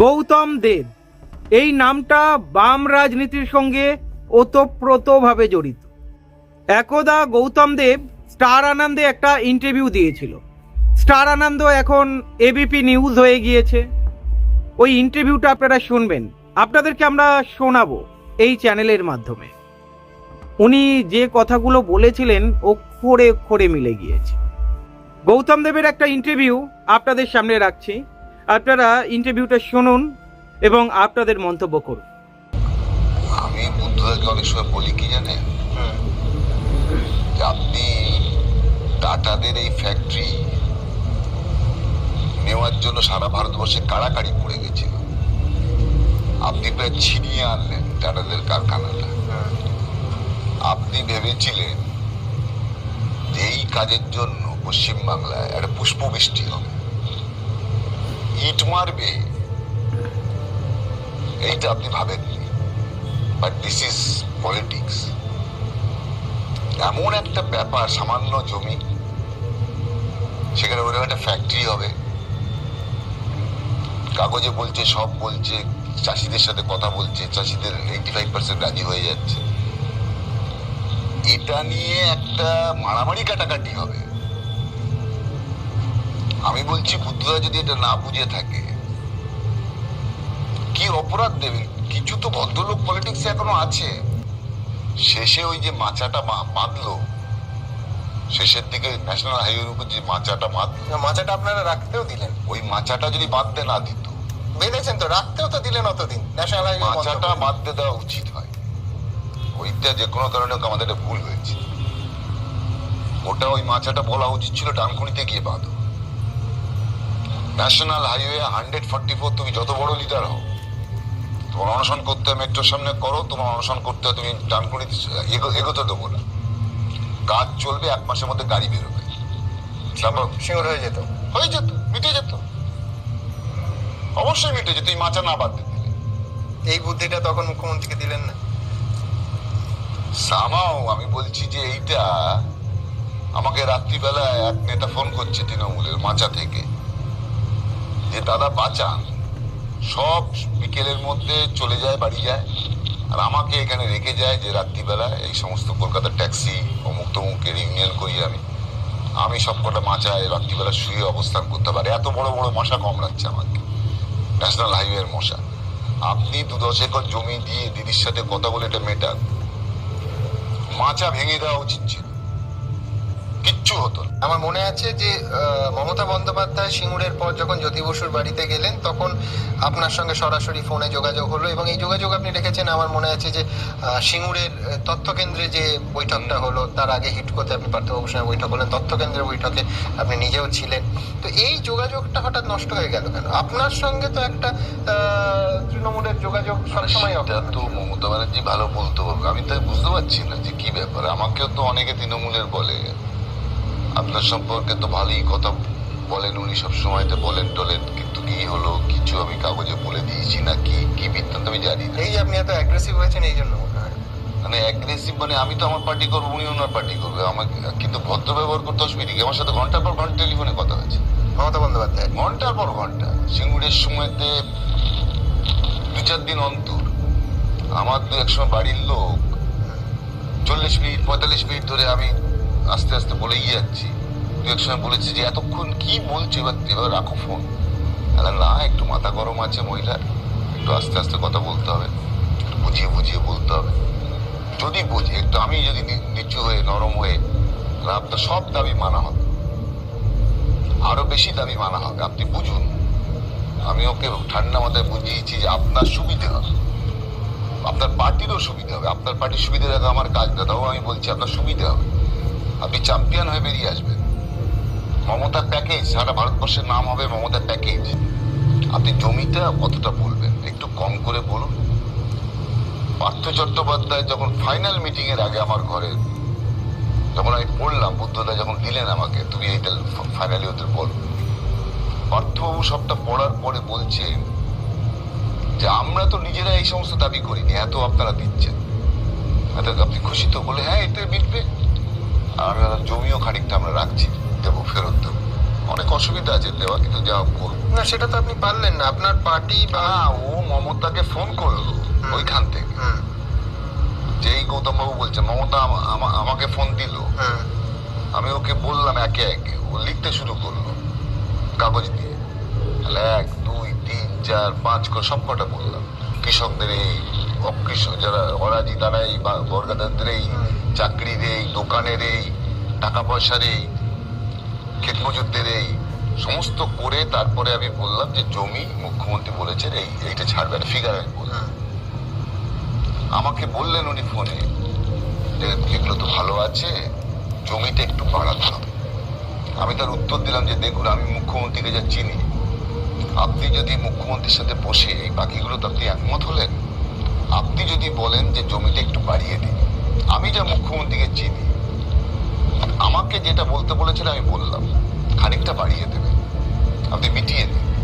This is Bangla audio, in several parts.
গৌতম দেব। এই নামটা বাম রাজনীতির সঙ্গে ওতপ্রোতভাবে জড়িত। একদা গৌতম দেব স্টার আনন্দে একটা ইন্টারভিউ দিয়েছিল। স্টার আনন্দ এখন এবিপি নিউজ হয়ে গিয়েছে। ওই ইন্টারভিউটা আপনারা শুনবেন। আপনাদেরকে আমরা শোনাবো এই চ্যানেলের মাধ্যমে। উনি যে কথাগুলো বলেছিলেন, অক্ষরে অক্ষরে মিলে গিয়েছে। গৌতম দেবের একটা ইন্টারভিউ আপনাদের সামনে রাখছি। আপনারা ইন্টারভিউটা শুনুন এবং আপনাদের মন্তব্য করুন। আমি বুদ্ধদেবকে অনেক সময় বলি কি জানেন? যে আপনি টাটাদের এই ফ্যাক্টরি নেওয়ার জন্য সারা ভারতবর্ষে কাড়াকাড়ি পড়ে গেছিল। আপনি প্রায় ছিনিয়ে আনলেন টাটাদের কারখানাটা। আপনি ভেবেছিলেন যে এই কাজের জন্য পশ্চিমবাংলায় একটা পুষ্পবৃষ্টি হবে। ইট মারবে। এইটা আপনি ভাবেননি। বাট দিস ইজ পলিটিক্স এমন একটা ব্যাপার, সামান্য জমি, সেখানে ওরকম একটা ফ্যাক্টরি হবে। কাগজে বলছে, সব বলছে, চাষিদের সাথে কথা বলছে, চাষিদের এইটি ফাইভ পার্সেন্ট রাজি হয়ে যাচ্ছে। এটা নিয়ে একটা মারামারি কাটাকাটি হবে। আমি বলছি বুদ্ধরা যদি এটা না বুঝে থাকে কি অপরাধ দেবেন কিছু তো ভদ্রলোক পলিটিক্সে এখনও আছে। শেষে ওই যে মাচাটা বাঁধলো শেষের দিকে ন্যাশনাল হাইওয়ের উপর যে মাচাটা বাঁধলো মাচাটা আপনারা রাখতেও দিলেন। ওই মাচাটা যদি বাঁধতে না দিত। বেঁধেছেন তো রাখতেও তো দিলেন অতদিন। ন্যাশনাল হাইওয়ে মাচাটা বাঁধতে দেওয়া উচিত হয়। ওইটা যে কোনো কারণে আমাদের ভুল হয়েছে। ওটা ওই মাচাটা বলা উচিত ছিল ডানকুনিতে গিয়ে বাঁধো। National highway hundred forty four তুমি যত বড় লিডার হও তোমার অনশন করতে হয় মেট্রোর সামনে করো তোমার অনশন করতে হয় তুমি ডানকুনিতে এগো- এগোতে দেবো না। কাজ চলবে এক মাসের মধ্যে গাড়ি বেরোবে। তারপর শিওর হয়ে যেত। হয়ে যেত মিটে যেত। অবশ্যই মিটে যেত এই মাচা না বাঁধতে দিলে। এই বুদ্ধিটা তখন মুখ্যমন্ত্রীকে দিলেন না। সামাও আমি বলছি যে এইটা আমাকে রাত্রিবেলা এক নেতা ফোন করছে তৃণমূলের মাচা থেকে। যে দাদা বাঁচান সব বিকেলের মধ্যে চলে যায়, বাড়ি যায়। আর আমাকে এখানে রেখে যায় যে রাত্রিবেলা এই সমস্ত কলকাতার ট্যাক্সি অমুক তমুকের ইউনিয়ন করি আমি। আমি সব কটা মাচায় রাত্রিবেলা শুয়ে অবস্থান করতে পারি। এত বড় বড় মশা কম কামড়াচ্ছে আমাকে। ন্যাশনাল হাইওয়ের মশা। আপনি দু দশ একর জমি দিয়ে দিদির সাথে কথা বলে এটা মেটান মাচা ভেঙে দেওয়া উচিত ছিল। কিচ্ছু হতো। আমার মনে আছে যে মমতা বন্দ্যোপাধ্যায় সিঙ্গুরের পর যখন জ্যোতি বসুর বাড়িতে গেলেন তখন আপনার সঙ্গে সরাসরি ফোনে যোগাযোগ হলো এবং এই যোগাযোগ আপনি রেখেছেন। আমার মনে আছে যে সিঙ্গুরের তথ্যকেন্দ্রে যে বৈঠকটা হলো তার আগে হিটকোতে আপনি পার্থবাবুর সঙ্গে বৈঠক হলেন তথ্য তথ্যকেন্দ্রের বৈঠকে আপনি নিজেও ছিলেন। তো এই যোগাযোগটা হঠাৎ নষ্ট হয়ে গেল কেন? আপনার সঙ্গে তো একটা আহ, তৃণমূলের যোগাযোগ সবসময় তো মমতা ব্যানার্জি ভালো বলতে পারবে। আমি তো বুঝতে পারছি না যে কি ব্যাপার। আমাকেও তো অনেকে তৃণমূলের বলে। আপনার সম্পর্কে তো ভালোই কথা বলেন উনি সব সময় তো বলেন টলেন কিন্তু কি হলো কিছু আমি কাগজে বলে দিয়েছি না কি কি বৃত্তান্ত আমি জানি না। এই যে আপনি এত অ্যাগ্রেসিভ হয়েছেন এই জন্য মানে অ্যাগ্রেসিভ মানে আমি তো আমার পার্টি করব উনি ওনার পার্টি করবে। আমাকে কিন্তু ভদ্র ব্যবহার করতে অসুবিধা কি? আমার সাথে ঘণ্টার পর ঘণ্টা টেলিফোনে কথা হয়েছে। মমতা বন্দ্যোপাধ্যায়। ঘণ্টার পর ঘণ্টা। সিঙ্গুরের সময়তে দু চার দিন অন্তর আমার দু এক সময় বাড়ির লোক চল্লিশ মিনিট পঁয়তাল্লিশ মিনিট ধরে আমি আস্তে আস্তে বলেই যাচ্ছি। দু এক সময় বলেছি যে, এতক্ষণ কি বলছো? এবার এবার রাখো ফোন না, একটু মাথা গরম আছে মহিলার। একটু আস্তে আস্তে কথা বলতে হবে। একটু বুঝিয়ে বুঝিয়ে বলতে হবে। যদি বুঝি, একটু আমি যদি নিচু হয়ে, নরম হয়ে, তাহলে আপনার সব দাবি মানা হবে। আরও বেশি দাবি মানা হবে। আপনি বুঝুন। আমি ওকে ঠান্ডা মাথায় বুঝিয়েছি যে, আপনার সুবিধে হবে। আপনার পার্টিরও সুবিধা হবে। আপনার পার্টির সুবিধা আমার কাজ তাও আমি বলছি আপনার সুবিধা হবে। আপনি চ্যাম্পিয়ন হয়ে বেরিয়ে আসবেন। মমতা প্যাকেজ সারা ভারতবর্ষের নাম হবে মমতা প্যাকেজ আপনি জমিটা কতটা বলবেন একটু কম করে বলুন। পার্থ চট্টোপাধ্যায় যখন ফাইনাল মিটিং এর আগে আমার ঘরে যখন আমি পড়লাম, বুদ্ধদা যখন দিলেন আমাকে, তুমি এইটা ফাইনালি ওদের বলো। পার্থবাবু সবটা পড়ার পরে বলছেন যে, আমরা তো নিজেরা এই সমস্ত দাবি করিনি, এত আপনারা দিচ্ছেন। এত আপনি খুশি তো বলে হ্যাঁ এটা মিটবে আর জমিও খানিকটা আমরা রাখছি দেবো ফেরত দেবো। অনেক অসুবিধা আছে দেওয়া কিন্তু যা করব না সেটা তো আপনি পারলেন না। আপনার পার্টি বা ও মমতাকে ফোন করল ওইখান থেকে। যেই গৌতম বাবু বলছে মমতা আমা- আমা- আমাকে ফোন দিল। আমি ওকে বললাম একে একে। ও লিখতে শুরু করল কাগজ দিয়ে। তাহলে এক দুই তিন চার পাঁচ করে সব কটা বললাম। কৃষকদের এই অকৃষক যারা অরাজি তারা এই বর্গাদারদের এই চাকরির এই দোকানের এই টাকা পয়সার এই ক্ষেত মজুরদের এই সমস্ত করে তারপরে আমি বললাম যে জমি মুখ্যমন্ত্রী বলেছেন এই এইটা ছাড়বে একটা ফিগার আমি বললাম। আমাকে বললেন উনি ফোনে যে এগুলো তো ভালো আছে জমিটা একটু বাড়াতে হবে। আমি তার উত্তর দিলাম যে দেখুন আমি মুখ্যমন্ত্রীকে যা চিনি আপনি যদি মুখ্যমন্ত্রীর সাথে বসে এই বাকিগুলো তো আপনি একমত হলেন আপনি যদি বলেন যে জমিটা একটু বাড়িয়ে দিন আমি যা মুখ্যমন্ত্রীকে চিনি, আমাকে যেটা বলতে বলেছিল আমি বললাম। খানিকটা বাড়িয়ে দেবে। আপনি মিটিয়ে দিন।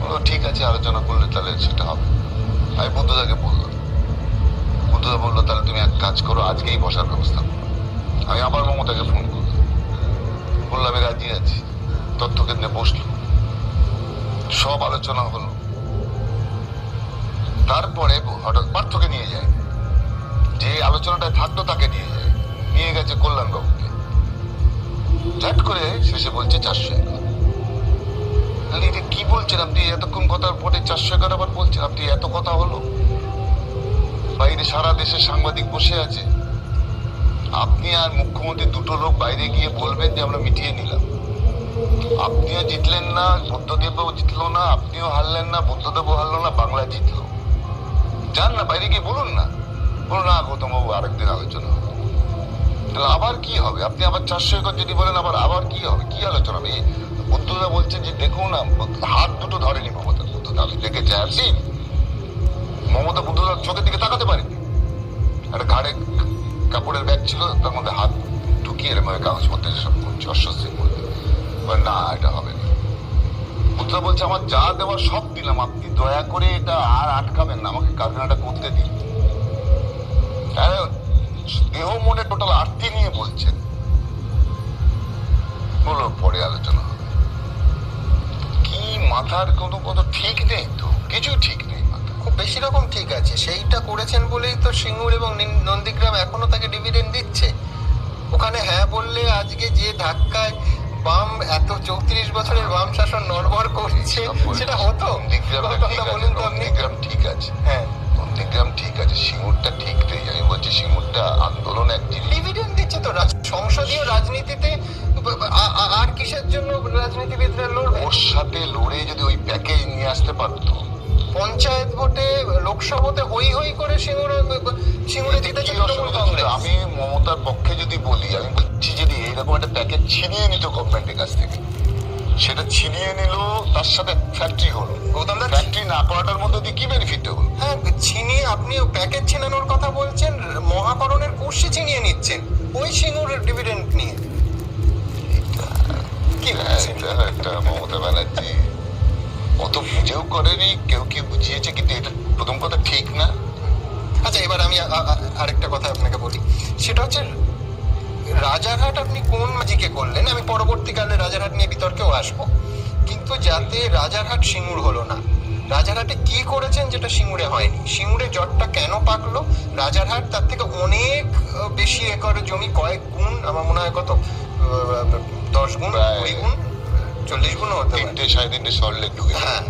বলল, ঠিক আছে, আলোচনা করলে তাহলে সেটা হবে। আমি বুদ্ধদাকে বললাম। বুদ্ধদা বলল, তাহলে তুমি এক কাজ করো, আজকেই বসার ব্যবস্থা করো। আমি আবার মমতাকে ফোন করলাম। বললাম আমি রাজি আছি। তথ্য কেন্দ্রে বসল। সব আলোচনা হলো। তারপরে হঠাৎ গেছে কল্যাণবাবুকে ঝাট করে শেষে বলছে চারশো তাহলে এটা কি বলছেন আপনি? এতক্ষণ কথার পরে চারশো একর আবার বলছেন? আপনি এত কথা হলো? বাইরে সারা দেশে সাংবাদিক বসে আছে। আপনি আর মুখ্যমন্ত্রী দুটো লোক বাইরে গিয়ে বলবেন যে আমরা মিটিয়ে নিলাম। আপনিও জিতলেন না, বুদ্ধদেবও জিতলো না, আপনিও হারলেন না, বুদ্ধদেবও হারলো না, বাংলা জিতলো। যান না, বাইরে গিয়ে বলুন না। বলুন না গৌতম বাবু আরেকদিন আলোচনা তাহলে আবার কি হবে? আপনি আবার চারশো একর যদি বলেন আবার আবার কি হবে? কি আলোচনা? এই বুদ্ধদা বলছেন যে দেখুন না হাত দুটো ধরেনি মমতা। বুদ্ধদা আমি দেখেছি আসি মমতা বুদ্ধদার চোখের দিকে তাকাতে পারেনি একটা ঘাড়ে কাপড়ের ব্যাগ ছিল তার মধ্যে হাত ঢুকিয়ে এরকম কাগজপত্র সব করছে অস্বস্তির মধ্যে না এটা হবে না। বুদ্ধদা বলছে আমার যা দেওয়ার সব দিলাম আপনি দয়া করে এটা আর আটকাবেন না আমাকে কারখানাটা করতে দিন। আরে, দেহ মনে টোটাল আরতি নিয়ে বলছেন। বলো পরে আলোচনা হবে। কি মাথার কোনো কোনো ঠিক নেই তো? কিছু ঠিক নেই খুব বেশি রকম ঠিক আছে। সেইটা করেছেন বলেই তো সিঙ্গুর এবং নন্দীগ্রাম এখনও তাকে ডিভিডেন্ড দিচ্ছে। ওখানে হ্যাঁ বললে আজকে যে ধাক্কায় বাম এত চৌত্রিশ বছরের বাম শাসন নড়বড় করছে সেটা হতো? বলুন তো আপনি। ঠিক আছে। হ্যাঁ। নন্দীগ্রাম ঠিক আছে সিঙ্গুরটা ঠিক নেই। আমি বলছি সিঙ্গুরটা আন্দোলন এক ডিভিডেন্ড দিচ্ছে তো সংসদীয় রাজনীতিতে আর কিসের জন্য রাজনীতিবিদরা লড়বে? ওর সাথে লড়ে যদি ওই প্যাকেজ নিয়ে আসতে পারতো। পঞ্চায়েত ভোটে লোকসভাতে হই হই করে সিঙ্গুর সিঙ্গুরে জিতেছে তৃণমূল? কংগ্রেস। আমি মমতার পক্ষে যদি বলি আমি বলছি যদি এইরকম একটা প্যাকেজ ছিনিয়ে নিত গভর্নমেন্টের কাছ থেকে সেটা ছিনিয়ে নিল তার সাথে ফ্যাক্টরি হলো। গৌতম দা ফ্যাক্টরি না করাটার মধ্যে দিয়ে কি বেনিফিট হলো? হ্যাঁ ছিনিয়ে আপনি প্যাকেট ছিনানোর কথা বলছেন মহাকরণের কুর্সি ছিনিয়ে নিচ্ছেন ওই সিঙ্গুর ডিভিডেন্ড নিয়ে। কি? একটা মমতা ব্যানার্জি। অত বুঝেও করেনি কেউ কি বুঝিয়েছে কিন্তু এটা প্রথম কথা ঠিক না। আচ্ছা এবার আমি আরেকটা কথা আপনাকে বলি। সেটা হচ্ছে রাজারহাট আপনি কোন ম্যাজিকে করলেন? আমি পরবর্তীকালে রাজারহাট নিয়ে বিতর্কেও আসব। কিন্তু যাতে রাজারহাট সিঙ্গুর হলো না। রাজারহাটে কি করেছেন যেটা সিঙ্গুরে হয়নি? সিঙ্গুরে জটটা কেন পাকলো? রাজারহাট তার থেকে অনেক বেশি একর জমি কয়েক গুণ আমার মনে হয় কত? দশ গুণ কুড়ি গুণ চল্লিশ গুণ হতে তিনটে সাড়ে তিনটে সরলেক ঢুকে হ্যাঁ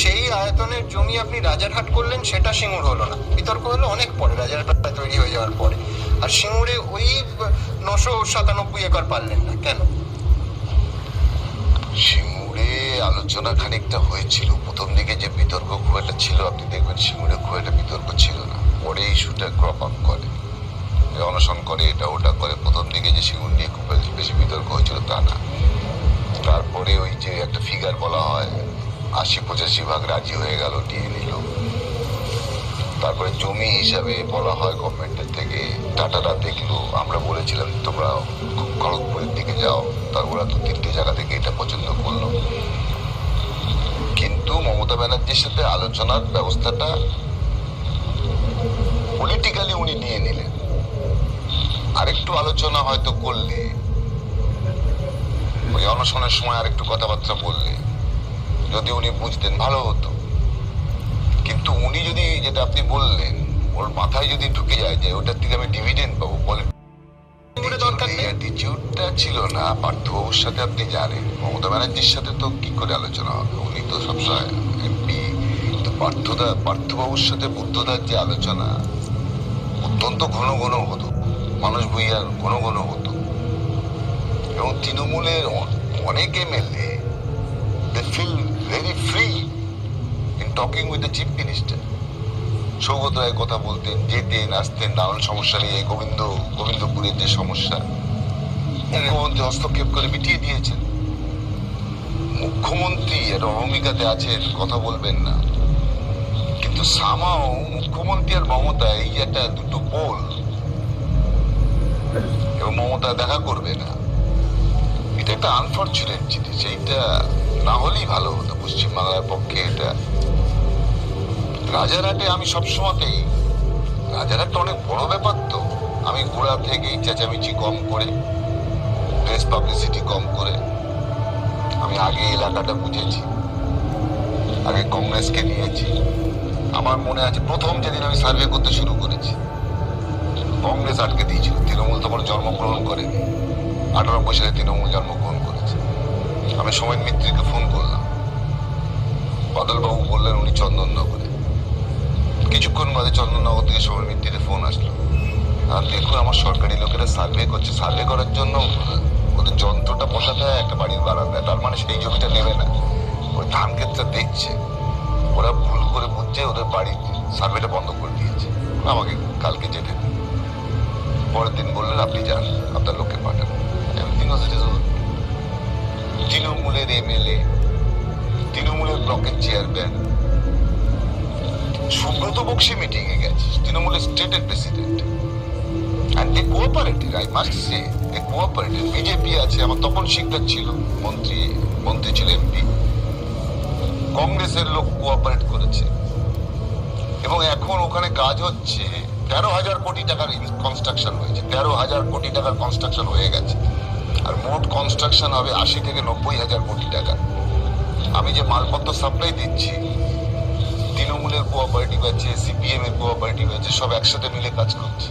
সেই আয়তনের জমি আপনি রাজারহাট করলেন সেটা সিঙ্গুর হলো না। বিতর্ক হলো অনেক পরে রাজারহাট তৈরি হয়ে যাওয়ার পরে। আর সিঙ্গুরে ওই নশো সাতানব্বই একর পারলেন না। কেন সিঙ্গুরে আলোচনা খানিকটা হয়েছিল। প্রথম দিকে যে বিতর্ক খুব একটা ছিল, আপনি দেখবেন সিঙ্গুরে খুব একটা বিতর্ক ছিল না। পরে ইস্যুটা ক্রপ আপ করে। অনশন করে, এটা ওটা করে। প্রথম দিকে যে সিঙ্গুর নিয়ে খুব বেশি বিতর্ক হয়েছিল তা না। তারপরে ওই যে একটা ফিগার বলা হয়, আশি পঁচাশি ভাগ রাজি হয়ে গেল, নিয়ে নিল। তারপরে জমি হিসাবে বলা হয় গভর্নমেন্টের থেকে টাটারা দেখল, আমরা বলেছিলাম তোমরা খড়গপুরের দিকে যাও। তার ওরা তো তিনটে জায়গা থেকে এটা পছন্দ করল। কিন্তু মমতা ব্যানার্জির সাথে আলোচনার ব্যবস্থাটা পলিটিক্যালি উনি নিয়ে নিলেন। আরেকটু আলোচনা হয়তো করলে ওই অনশনের সময় আর একটু কথাবার্তা বললে যদি উনি বুঝতেন ভালো হতো। কিন্তু উনি যদি যেটা আপনি বললেন ওর মাথায় যদি ঢুকে যায় যে ওটার থেকে আমি ডিভিডেন্ড পাবো অ্যাটিটিউডটা ছিল না পার্থবাবুর সাথে আপনি জানেন মমতা ব্যানার্জির সাথে তো কি করে আলোচনা হবে? উনি তো সবসময় এমপি তো পার্থদা, পার্থবাবুর সাথে বুদ্ধদার যে আলোচনা, অত্যন্ত ঘন ঘন হতো। মানুষ ভূঁইয়ার ঘন ঘন হতো। এবং তৃণমূলের অনেক MLA they feel very free in talking with the chief minister Saugata Roy কথা বলতেন, যেতেন, আসতেন, নানান সমস্যা নিয়ে, গোবিন্দ, গোবিন্দপুরের যে সমস্যা, মুখ্যমন্ত্রী হস্তক্ষেপ করে মিটিয়ে দিয়েছেন। মুখ্যমন্ত্রী একটা অহমিকাতে আছেন কথা বলবেন না। কিন্তু সামাও মুখ্যমন্ত্রী আর মমতা এই একটা দুটো পোল। এবং মমতা দেখা করবে না। এটা একটা আনফর্চুনেট জিনিস। এইটা না হলেই ভালো হতো পশ্চিমবাংলার পক্ষে এটা। রাজারহাটে আমি সবসময়তেই রাজারহাটটা অনেক বড় ব্যাপার তো। আমি গোড়া থেকেই চেঁচামেচি কম করে প্রেস পাবলিসিটি কম করে আমি আগে এলাকাটা বুঝেছি। আগে কংগ্রেসকে নিয়েছি। আমার মনে আছে প্রথম যেদিন আমি সার্ভে করতে শুরু করেছি। কংগ্রেস আটকে দিয়েছিল। তৃণমূল তখন জন্মগ্রহণ করেনি। আটানব্বই সালে তৃণমূল জন্মগ্রহণ করেছে। আমি সময় মিত্রীকে ফোন করলাম। বাদলবাবু বললেন, উনি চন্দননগরে। কিছুক্ষণ বাদে চন্দননগর থেকে সময় মিত্রের ফোন আসলো। আর দেখুন, আমার সরকারি লোকেরা সার্ভে করছে। সার্ভে করার জন্য ওদের যন্ত্রটা বসাতে হয়, একটা বাড়ির বারান্দায়। তার মানে সেই জমিটা নেবে না। ওই ধান ক্ষেতটা দেখছে। ওরা ভুল করে বুঝছে, ওদের বাড়ির সার্ভেটা বন্ধ করে দিয়েছে। আমাকে কালকে যেতে। পরের দিন বললেন আপনি যান, আপনার লোককে পাঠান। এভরিথিং ওয়াজ রিজলভ তৃণমূলের এমএলএ, তৃণমূলের ব্লকের চেয়ারম্যান। সুব্রত বক্সি মিটিং এ গেছে। তৃণমূলের স্টেটের president. And they cooperated I must say they cooperated BJP আছে, আমার তপন শিকদার ছিল, মন্ত্রী মন্ত্রী ছিল এমপি কংগ্রেসের লোক কোঅপারেট করেছে। এবং এখন ওখানে কাজ হচ্ছে, তেরো হাজার কোটি টাকার কনস্ট্রাকশন হয়েছে, তেরো হাজার কোটি টাকার কনস্ট্রাকশন হয়ে গেছে। আর মোট কনস্ট্রাকশন হবে আশি থেকে নব্বই হাজার কোটি টাকা। আমি যে মালপত্র সাপ্লাই দিচ্ছি, তৃণমূলের কোঅপারেটিভ আছে সিপিএম এর কোঅপারেটিভ আছে, সব একসাথে মিলে কাজ করছে।